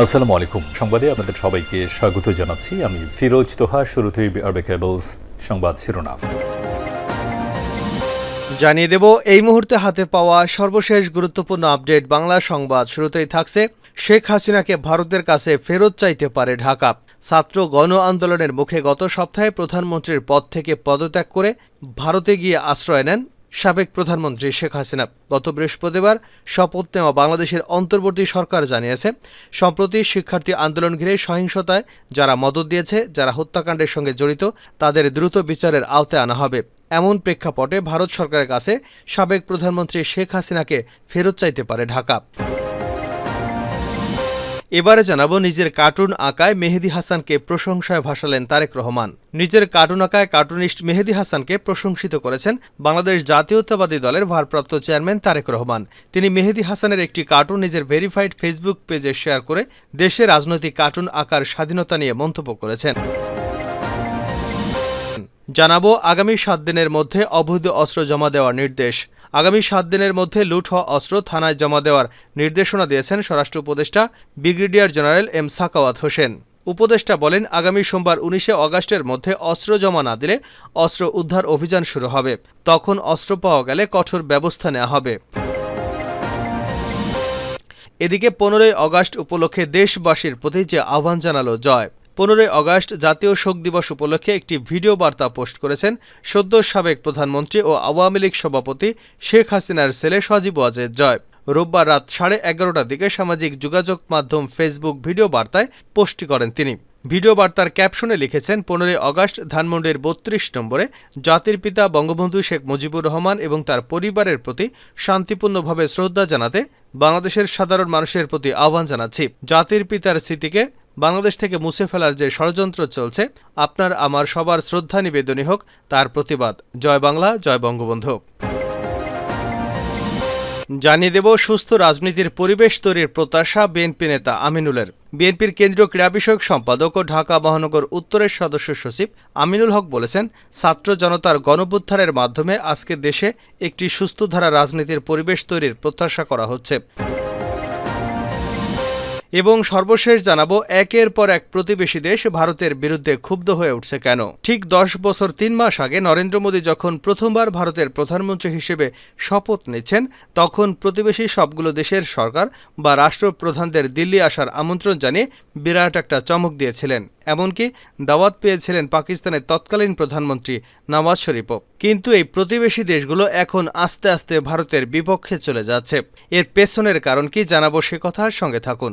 আসসালামু আলাইকুম। সংবাদে আপনাদের সবাইকে স্বাগত জানাচ্ছি। আমি ফিরোজ তোহা শুরুতেই আরবে কেবলস সংবাদ শিরোনাম। জানিয়ে দেব, এই মুহূর্তে হাতে পাওয়া সর্বশেষ গুরুত্বপূর্ণ আপডেট বাংলা সংবাদ শুরুতেই থাকছে, শেখ হাসিনাকে ভারতের কাছে ফেরত চাইতে পারে ঢাকা। ছাত্র গণ আন্দোলনের মুখে গত সপ্তাহে প্রধানমন্ত্রীর পদ থেকে পদত্যাগ করে ভারতে গিয়ে আশ্রয় নেন সাবেক প্রধানমন্ত্রী শেখ হাসিনা গত বৃহস্পতিবার শপথ নেওয়া বাংলাদেশের অন্তর্বর্তী সরকার জানিয়েছে, সম্প্রতি শিক্ষার্থী আন্দোলন ঘিরে সহিংসতায় যারা মদত দিয়েছে, যারা হত্যাকাণ্ডের সঙ্গে জড়িত, তাদের দ্রুত বিচারের আওতায় আনা হবে। এমন প্রেক্ষাপটে ভারত সরকারের কাছে সাবেক প্রধানমন্ত্রী শেখ হাসিনাকে ফেরত চাইতে পারে ঢাকা। এবারে জানাব নিজের কার্টুন আঁকায় মেহেদি হাসানকে প্রশংসায় ভাসালেন তারেক রহমান। নিজের কার্টুন আঁকায় কার্টুনিস্ট মেহেদি হাসানকে প্রশংসিত করেছেন বাংলাদেশ জাতীয়তাবাদী দলের ভারপ্রাপ্ত চেয়ারম্যান তারেক রহমান। তিনি মেহেদি হাসানের একটি কার্টুন নিজের ভেরিফাইড ফেসবুক পেজে শেয়ার করে দেশে রাজনৈতিক কার্টুন আঁকার স্বাধীনতা নিয়ে মন্তব্য করেছেন। জানাব আগামী সাত দিনের মধ্যে অবৈধ অস্ত্র জমা দেওয়ার নির্দেশ। আগামী সাত দিনের মধ্যে লুট হওয়া অস্ত্র থানায় জমা দেওয়ার নির্দেশনা দিয়েছেন স্বরাষ্ট্র উপদেষ্টা, brigadier general M Sakhawat Hossain. উপদেষ্টা বলেন, আগামী সোমবার উনিশে অগাস্টের মধ্যে অস্ত্র জমা না দিলে অস্ত্র উদ্ধার অভিযান শুরু হবে। তখন অস্ত্র পাওয়া গেলে কঠোর ব্যবস্থা নেওয়া হবে। এদিকে পনেরোই অগাস্ট উপলক্ষে দেশবাসীর প্রতি যে আহ্বান জানালো জয় পনেরোই অগাস্ট জাতীয় শোক দিবস উপলক্ষে একটি ভিডিও বার্তা পোস্ট করেছেন সদ্য সাবেক প্রধানমন্ত্রী ও আওয়ামী লীগ সভাপতি শেখ হাসিনার ছেলে সজীব ওয়াজেদ জয়। রোববার রাত সাড়ে এগারোটার দিকে সামাজিক যোগাযোগ মাধ্যম ফেসবুক ভিডিও বার্তায় পোস্টটি করেন তিনি। ভিডিও বার্তার ক্যাপশনে লিখেছেন, পনেরোই অগাস্ট ধানমন্ডির বত্রিশ নম্বরে জাতির পিতা বঙ্গবন্ধু শেখ মুজিবুর রহমান এবং তার পরিবারের প্রতি শান্তিপূর্ণভাবে শ্রদ্ধা জানাতে বাংলাদেশের সাধারণ মানুষের প্রতি আহ্বান জানাচ্ছি। জাতির পিতার স্মৃতিকে বাংলাদেশ থেকে মুছে ফেলার যে ষড়যন্ত্র চলছে, আপনার আমার সবার শ্রদ্ধা নিবেদনই হোক, তার প্রতিবাদ। জয় বাংলা, জয় বঙ্গবন্ধু। জানিয়ে দেব, সুস্থ রাজনীতির পরিবেশ তৈরির প্রত্যাশা বিএনপি নেতা আমিনুলের। বিএনপির কেন্দ্রীয় ক্রীড়া বিষয়ক সম্পাদক ও ঢাকা মহানগর উত্তরের সদস্য সচিব আমিনুল হক বলেছেন, ছাত্র জনতার গণপুত্থানের মাধ্যমে আজকে দেশে একটি সুস্থ ধারা রাজনীতির পরিবেশ তৈরির প্রত্যাশা করা হচ্ছে। এবং সর্বশেষ জানাব, একের পর এক প্রতিবেশী দেশ ভারতের বিরুদ্ধে ক্ষুব্ধ হয়ে উঠছে কেন? ঠিক দশ বছর তিন মাস আগে নরেন্দ্র মোদী যখন প্রথমবার ভারতের প্রধানমন্ত্রী হিসেবে শপথ নিচ্ছেন, তখন প্রতিবেশী সবগুলো দেশের সরকার বা রাষ্ট্রপ্রধানদের দিল্লি আসার আমন্ত্রণ জানিয়ে বিরাট একটা চমক দিয়েছিলেন। এমনকি দাওয়াত পেয়েছিলেন পাকিস্তানের তৎকালীন প্রধানমন্ত্রী নওয়াজ শরীফও। কিন্তু এই প্রতিবেশী দেশগুলো এখন আস্তে আস্তে ভারতের বিপক্ষে চলে যাচ্ছে। এর পেছনের কারণ কি জানাব সে কথার সঙ্গে থাকুন।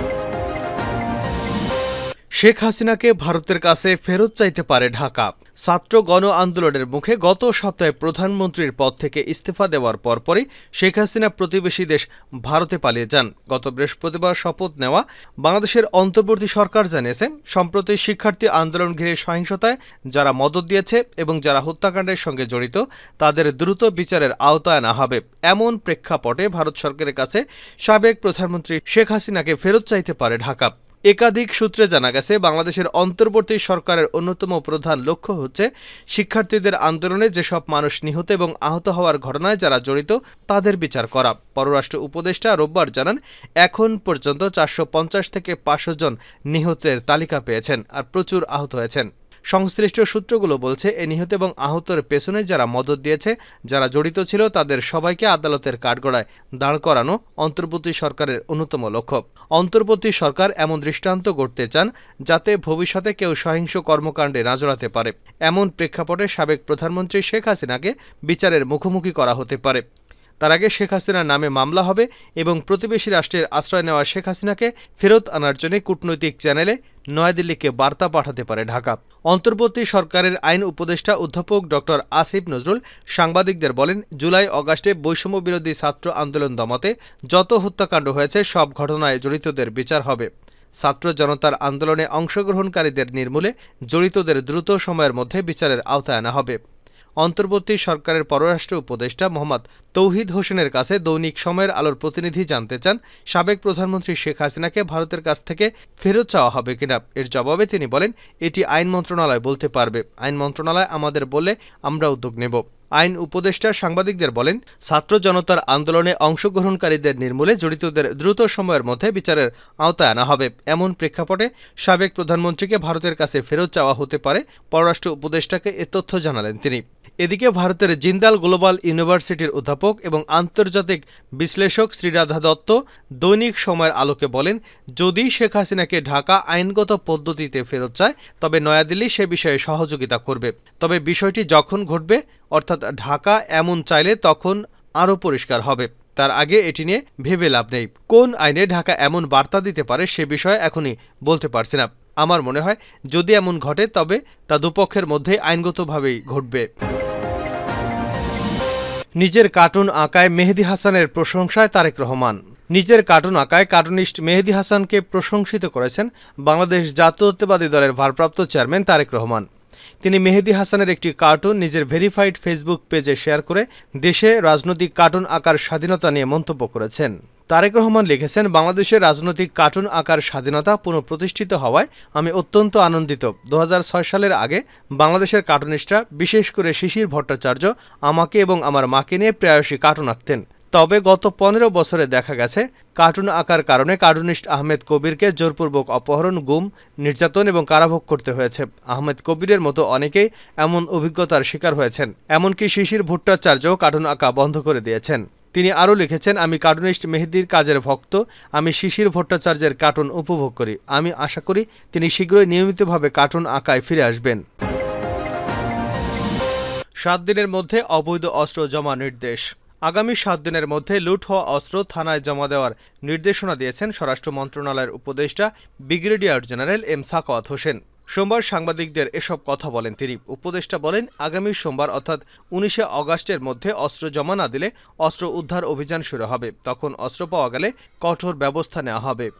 শেখ হাসিনাকে ভারতের কাছে ফেরত চাইতে পারে ঢাকা। ছাত্র গণ আন্দোলনের মুখে গত সপ্তাহে প্রধানমন্ত্রীর পদ থেকে ইস্তফা দেওয়ার পরপরই শেখ হাসিনা প্রতিবেশী দেশ ভারতে পালিয়ে যান। গত বৃহস্পতিবার শপথ নেওয়া বাংলাদেশের অন্তর্বর্তী সরকার জানিয়েছে, সম্প্রতি শিক্ষার্থী আন্দোলন ঘিরে সহিংসতায় যারা মদত দিয়েছে এবং যারা হত্যাকাণ্ডের সঙ্গে জড়িত, তাদের দ্রুত বিচারের আওতায় আনা হবে। এমন প্রেক্ষাপটে ভারত সরকারের কাছে সাবেক প্রধানমন্ত্রী শেখ হাসিনাকে ফেরত চাইতে পারে ঢাকা। একাধিক সূত্রে জানা গেছে, বাংলাদেশের অন্তর্বর্তী সরকারের অন্যতম প্রধান লক্ষ্য হচ্ছে শিক্ষার্থীদের আন্দোলনে যেসব মানুষ নিহত এবং আহত হওয়ার ঘটনায় যারা জড়িত, তাদের বিচার করা। পররাষ্ট্র উপদেষ্টা রোববার জানান, এখন পর্যন্ত চারশো পঞ্চাশ থেকে পাঁচশো জন নিহতের তালিকা পেয়েছেন আর প্রচুর আহত হয়েছেন। সংশ্লিষ্ট সূত্রগুলো বলছে, এ নিহত এবং আহতের পেছনে যারা মদত দিয়েছে, যারা জড়িত ছিল, তাদের সবাইকে আদালতের কাঠগড়ায় দাঁড় করানো অন্তর্বর্তী সরকারের অন্যতম লক্ষ্য। অন্তর্বর্তী সরকার এমন দৃষ্টান্ত গড়তে চান, যাতে ভবিষ্যতে কেউ সহিংস কর্মকাণ্ডে না জড়াতে পারে। এমন প্রেক্ষাপটে সাবেক প্রধানমন্ত্রী শেখ হাসিনাকে বিচারের মুখোমুখি করা হতে পারে। তার আগে শেখ হাসিনার নামে মামলা হবে এবং প্রতিবেশী রাষ্ট্রের আশ্রয় নেওয়া শেখ হাসিনাকে ফেরত আনার জন্য কূটনৈতিক চ্যানেলে নয়াদিল্লিকে বার্তা পাঠাতে পারে ঢাকা। অন্তর্বর্তী সরকারের আইন উপদেষ্টা অধ্যাপক ডক্টর আসিফ নজরুল সাংবাদিকদের বলেন, জুলাই অগাস্টে বৈষম্য বিরোধী ছাত্র আন্দোলন দমাতে যত হত্যাকাণ্ড হয়েছে, সব ঘটনায় জড়িতদের বিচার হবে। ছাত্র জনতার আন্দোলনে অংশগ্রহণকারীদের নির্মূলে জড়িতদের দ্রুত সময়ের মধ্যে বিচারের আওতায় আনা হবে। অন্তর্বর্তী সরকারের পররাষ্ট্র উপদেষ্টা মোহাম্মদ তৌহিদ হোসেনের কাছে দৈনিক সময়ের আলোর প্রতিনিধি জানতে চান, সাবেক প্রধানমন্ত্রী শেখ হাসিনাকে ভারতের কাছ থেকে ফেরত চাওয়া হবে কিনা। এর জবাবে তিনি বলেন, এটি আইন মন্ত্রণালয় বলতে পারবে। আইন মন্ত্রণালয় আমাদের বলে আমরা উদ্যোগ নেব। আইন উপদেষ্টা সাংবাদিকদের বলেন, ছাত্র জনতার আন্দোলনে অংশগ্রহণকারীদের নির্মূলে জড়িতদের দ্রুত সময়ের মধ্যে বিচারের আওতায় আনা হবে। এমন প্রেক্ষাপটে সাবেক প্রধানমন্ত্রীকে ভারতের কাছে ফেরত চাওয়া হতে পারে। পররাষ্ট্র উপদেষ্টাকে এ তথ্য জানালেন তিনি। এদিকে ভারতের জিন্দাল গ্লোবাল ইউনিভার্সিটির অধ্যাপক এবং আন্তর্জাতিক বিশ্লেষক শ্রীরাধা দত্ত দৈনিক সময়ের আলোকে বলেন, যদি শেখ হাসিনাকে ঢাকা আইনগত পদ্ধতিতে ফেরত চায়, তবে নয়াদিল্লি সে বিষয়ে সহযোগিতা করবে। তবে বিষয়টি যখন ঘটবে, অর্থাৎ ঢাকা এমন চাইলে তখন আরও পরিষ্কার হবে। তার আগে এটি নিয়ে ভেবে লাভ নেই। কোন আইনে ঢাকা এমন বার্তা দিতে পারে সে বিষয়ে এখনই বলতে পারছি না। আমার মনে হয় যদি এমন ঘটে, তবে তা দুপক্ষের মধ্যে আইনগতভাবেই ঘটবে। নিজের কার্টুন আঁকায় মেহেদি হাসানের প্রশংসায় তারেক রহমান। নিজের কার্টুন আঁকায় কার্টুনিস্ট মেহেদি হাসানকে প্রশংসিত করেছেন বাংলাদেশ জাতীয়তাবাদী দলের ভারপ্রাপ্ত চেয়ারম্যান তারেক রহমান। তিনি মেহেদি হাসানের একটি কার্টুন নিজের ভেরিফাইড ফেসবুক পেজে শেয়ার করে দেশে রাজনৈতিক কার্টুন আঁকার স্বাধীনতা নিয়ে মন্তব্য করেছেন। তারেক রহমান লিখেছেন, বাংলাদেশের রাজনৈতিক কার্টুন আঁকার স্বাধীনতা পুনঃপ্রতিষ্ঠিত হওয়ায় আমি অত্যন্ত আনন্দিত। দু হাজার ছয় সালের আগে বাংলাদেশের কার্টুনিস্টরা, বিশেষ করে শিশির ভট্টাচার্য, আমাকে এবং আমার মাকে নিয়ে প্রায়শই কার্টুন আঁকতেন। তবে গত পনেরো বছরে দেখা গেছে, কার্টুন আঁকার কারণে কার্টুনিস্ট আহমেদ কবিরকে জোরপূর্বক অপহরণ, গুম, নির্যাতন এবং কারাভোগ করতে হয়েছে। আহমেদ কবিরের মতো অনেকেই এমন অভিজ্ঞতার শিকার হয়েছেন। এমনকি শিশির ভট্টাচার্য কার্টুন আঁকা বন্ধ করে দিয়েছেন। তিনি আরও লিখেছেন, আমি কার্টুনিস্ট মেহেদির কাজের ভক্ত, আমি শিশির ভট্টাচার্যের কার্টুন উপভোগ করি। আমি আশা করি তিনি শীঘ্রই নিয়মিতভাবে কার্টুন আঁকায় ফিরে আসবেন। সাত দিনের মধ্যে অবৈধ অস্ত্র জমা নির্দেশ। আগামী সাত দিনের মধ্যে লুট হওয়া অস্ত্র থানায় জমা দেওয়ার নির্দেশনা দিয়েছেন স্বরাষ্ট্র মন্ত্রণালয়ের উপদেষ্টা, brigadier general M Sakhawat Hossain. সোমবার সাংবাদিকদের এসব কথা বলেন তিনি। উপদেষ্টা বলেন, আগামী সোমবার অর্থাৎ উনিশে অগাস্টের মধ্যে অস্ত্র জমা না দিলে অস্ত্র উদ্ধার অভিযান শুরু হবে। তখন অস্ত্র পাওয়া গেলে কঠোর ব্যবস্থা নেওয়া হবে।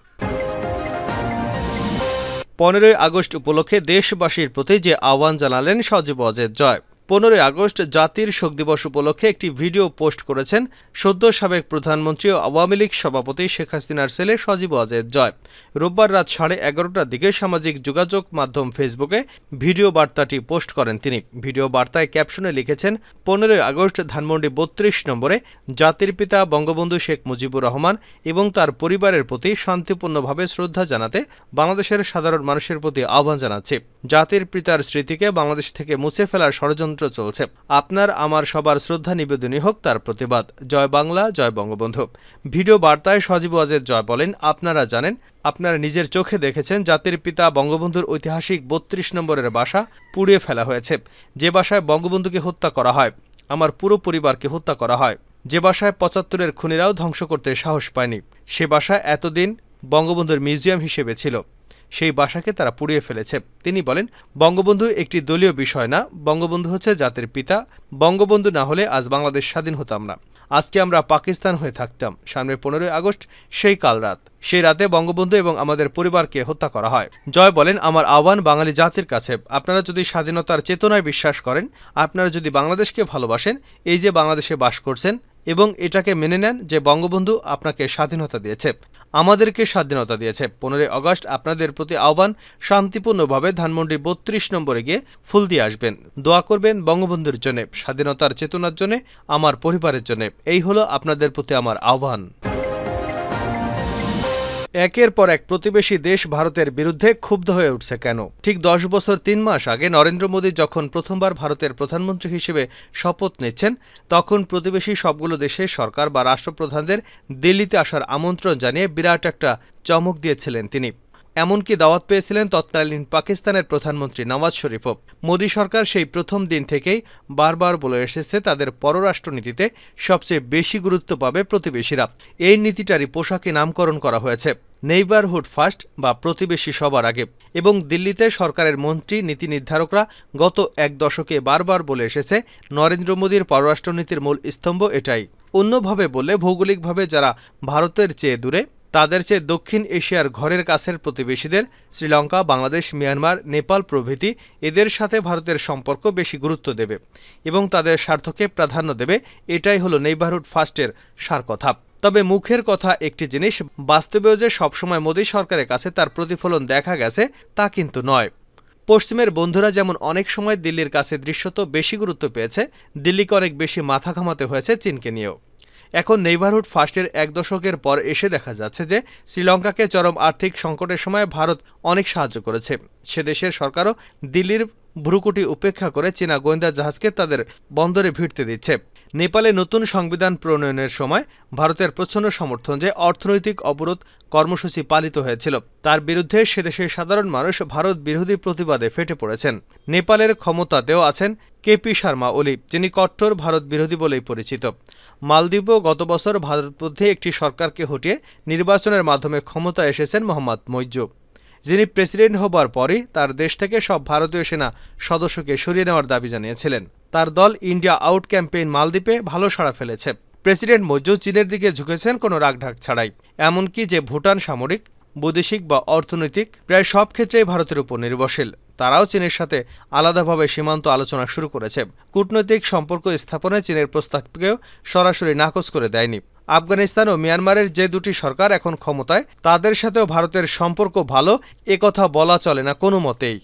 পনেরোই আগস্ট উপলক্ষে দেশবাসীর প্রতি যে আহ্বান জানালেন সজীব অজেদ জয়। পনেরোই আগস্ট জাতির শোক দিবস উপলক্ষে একটি ভিডিও পোস্ট করেছেন সদ্য সাবেক প্রধানমন্ত্রী ও আওয়ামী লীগ সভাপতি শেখ হাসিনার ছেলে সজীব অজেদ জয়। রোববার রাত সাড়ে এগারোটার দিকে সামাজিক যোগাযোগ মাধ্যম ফেসবুকে ভিডিও বার্তাটি পোস্ট করেন তিনি। ভিডিও বার্তায় ক্যাপশনে লিখেছেন, পনেরোই আগস্ট ধানমন্ডি বত্রিশ নম্বরে জাতির পিতা বঙ্গবন্ধু শেখ মুজিবুর রহমান এবং তার পরিবারের প্রতি শান্তিপূর্ণভাবে শ্রদ্ধা জানাতে বাংলাদেশের সাধারণ মানুষের প্রতি আহ্বান জানাচ্ছি। জাতির পিতার স্মৃতিকে বাংলাদেশ থেকে মুছে ফেলার ষড়যন্ত্র চলছে। আপনার, আমার সবার শ্রদ্ধা নিবেদনই হোক তার প্রতিবাদ। জয় বাংলা, জয় বঙ্গবন্ধু। ভিডিও বার্তায় সজীব ওয়াজেদ জয় বলেন, আপনারা জানেন, আপনারা নিজের চোখে দেখেছেন জাতির পিতা বঙ্গবন্ধুর ঐতিহাসিক বত্রিশ নম্বরের বাসা পুড়িয়ে ফেলা হয়েছে। যে বাসায় বঙ্গবন্ধুকে হত্যা করা হয়, আমার পুরো পরিবারকে হত্যা করা হয়। যে বাসায় পঁচাত্তরের খুনিরাও ধ্বংস করতে সাহস পায়নি। সে বাসা এতদিন বঙ্গবন্ধুর মিউজিয়াম হিসেবে ছিল। সেই বাসাকে তারা পুড়িয়ে ফেলেছে। তিনি বলেন, বঙ্গবন্ধু একটি দলীয় বিষয় না, বঙ্গবন্ধু হচ্ছে জাতির পিতা। বঙ্গবন্ধু না হলে আজ বাংলাদেশ স্বাধীন হতাম না। আজকে আমরা পাকিস্তান হয়ে থাকতাম। সামনে পনেরোই আগস্ট, সেই কাল রাত। সেই রাতে বঙ্গবন্ধু এবং আমাদের পরিবারকে হত্যা করা হয়। জয় বলেন, আমার আহ্বান বাঙালি জাতির কাছে। আপনারা যদি স্বাধীনতার চেতনায় বিশ্বাস করেন, আপনারা যদি বাংলাদেশকে ভালোবাসেন, এই যে বাংলাদেশে বাস করছেন এবং এটাকে মেনে নেন যে বঙ্গবন্ধু আপনাকে স্বাধীনতা দিয়েছে। আমাদেরকে স্বাধীনতা দিয়েছে। পনেরোই অগস্ট আপনাদের প্রতি আহ্বান, শান্তিপূর্ণভাবে ধানমন্ডি বত্রিশ নম্বরে গিয়ে ফুল দিয়ে আসবেন। দোয়া করবেন বঙ্গবন্ধুর জন্য, স্বাধীনতার চেতনার জন্য, আমার পরিবারের জন্য। এই হলো আপনাদের প্রতি আমার আহ্বান। একের পর এক প্রতিবেশী দেশ ভারতের বিরুদ্ধে ক্ষুব্ধ হয়ে উঠছে কেন? ঠিক দশ বছর তিন মাস আগে নরেন্দ্র মোদী যখন প্রথমবার ভারতের প্রধানমন্ত্রী হিসেবে শপথ নিচ্ছেন, তখন প্রতিবেশী সবগুলো দেশের সরকার বা রাষ্ট্রপ্রধানদের দিল্লিতে আসার আমন্ত্রণ জানিয়ে বিরাট একটা চমক দিয়েছিলেন তিনি। এমনকি দাওয়াত পেয়েছিলেন তৎকালীন পাকিস্তানের প্রধানমন্ত্রী নওয়াজ শরীফও মোদী সরকার সেই প্রথম দিন থেকেই বারবার বলে এসেছে তাদের পররাষ্ট্রনীতিতে সবচেয়ে বেশি গুরুত্ব পাবে প্রতিবেশীরা। এই নীতিটারই পোশাকে নামকরণ করা হয়েছে। নেইবারহুড ফার্স্ট বা প্রতিবেশী সবার আগে। এবং দিল্লিতে সরকারের মন্ত্রী, নীতি নির্ধারকরা গত এক দশকে বারবার বলে এসেছে, নরেন্দ্র মোদীর পররাষ্ট্রনীতির মূল স্তম্ভ এটাই। অন্যভাবে বলে ভৌগোলিকভাবে যারা ভারতের চেয়ে দূরে তাদের চেয়ে দক্ষিণ এশিয়ার ঘরের কাছের প্রতিবেশীদের শ্রীলঙ্কা, বাংলাদেশ, মিয়ানমার, নেপাল প্রভৃতি এদের সাথে ভারতের সম্পর্ক বেশি গুরুত্ব দেবে এবং তাদের স্বার্থকে প্রাধান্য দেবে। এটাই হলো নেইবারহুড ফার্স্টের সার কথা। তবে মুখের কথা একটি জিনিস, বাস্তবেও যে সবসময় মোদী সরকারের কাছে তার প্রতিফলন দেখা গেছে তা কিন্তু নয়। পশ্চিমের বন্ধুরা যেমন অনেক সময় দিল্লির কাছে দৃশ্যত বেশি গুরুত্ব পেয়েছে, দিল্লিকে অনেক বেশি মাথা ঘামাতে হয়েছে চীনকে নিয়েও। এখন নেইবারহুড ফার্স্টের এক দশকের পর এসে দেখা যাচ্ছে যে শ্রীলঙ্কাকে চরম আর্থিক সংকটের সময় ভারত অনেক সাহায্য করেছে। সে দেশের সরকারও দিল্লির ভ্রুকুটি উপেক্ষা করে চীনা গোয়েন্দা জাহাজকে তাদের বন্দরে ভিড়তে দিচ্ছে। নেপালে নতুন সংবিধান প্রণয়নের সময় ভারতের প্রচ্ছন্ন সমর্থন যে অর্থনৈতিক অবরোধ কর্মসূচি পালিত হয়েছিল, তার বিরুদ্ধে সেদেশের সাধারণ মানুষ ভারত বিরোধী প্রতিবাদে ফেটে পড়েছেন। নেপালের ক্ষমতাতেও আছেন কেপি শর্মা ওলি, যিনি কট্টর ভারত বিরোধী বলেই পরিচিত। মালদ্বীপও গত বছর ভারতবিরোধী একটি সরকারকে হটিয়ে নির্বাচনের মাধ্যমে ক্ষমতা এসেছেন মোহাম্মদ মৈজু যিনি প্রেসিডেন্ট হবার পরই তার দেশ থেকে সব ভারতীয় সেনা সদস্যকে সরিয়ে নেওয়ার দাবি জানিয়েছিলেন। তার দল ইন্ডিয়া আউট ক্যাম্পেইন মালদ্বীপে ভালো সাড়া ফেলেছে। প্রেসিডেন্ট মৈজু চীনের দিকে ঝুঁকেছেন কোনো রাগঢাক ছাড়াই। এমনকি যে ভুটান সামরিক, বৈদেশিক বা অর্থনৈতিক প্রায় সব ক্ষেত্রেই ভারতের উপর নির্ভরশীল। তারাও চীনের সাথে আলাদাভাবে সীমান্ত আলোচনা শুরু করেছে। কূটনৈতিক সম্পর্ক স্থাপনে চীনের প্রস্তাবকেও সরাসরি নাকচ করে দেয়নি। আফগানিস্তান ও মিয়ানমারের যে দুটি সরকার এখন ক্ষমতায়, তাদের সাথেও ভারতের সম্পর্ক ভালো একথা বলা চলে না কোনো মতেই।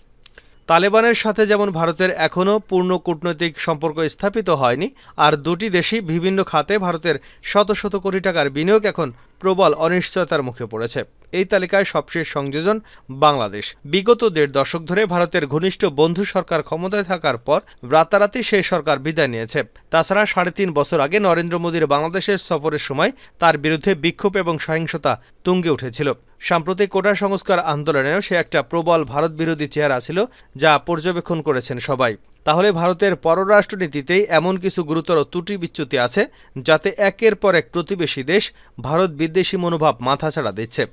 তালেবানের সাথে যেমন ভারতের এখনও পূর্ণ কূটনৈতিক সম্পর্ক স্থাপিত হয়নি, আর দুটি দেশই বিভিন্ন খাতে ভারতের শত শত কোটি টাকার বিনিয়োগ এখন প্রবল অনিশ্চয়তার মুখে পড়েছে। এই তালিকায় সবশেষ সংযোজন বাংলাদেশ। বিগত দেড় দশক ধরে ভারতের ঘনিষ্ঠ বন্ধু সরকার ক্ষমতায় থাকার পর রাতারাতি সেই সরকার বিদায় নিয়েছে। তাছাড়া সাড়ে তিন বছর আগে নরেন্দ্র মোদীর বাংলাদেশের সফরের সময় তার বিরুদ্ধে বিক্ষোভ এবং সহিংসতা তুঙ্গে উঠেছিল। সাম্প্রতিক কোটা সংস্কার আন্দোলনেও সে একটা প্রবল ভারত বিরোধী চেহারা ছিল, যা পর্যবেক্ষণ করেছেন সবাই। তাহলে ভারতের পররাষ্ট্রনীতিতেই এমন কিছু গুরুতর ত্রুটি বিচ্যুতি আছে, যাতে একের পর এক প্রতিবেশী দেশ ভারত বিদ্বেষী মনোভাব মাথাছাড়া দিচ্ছে।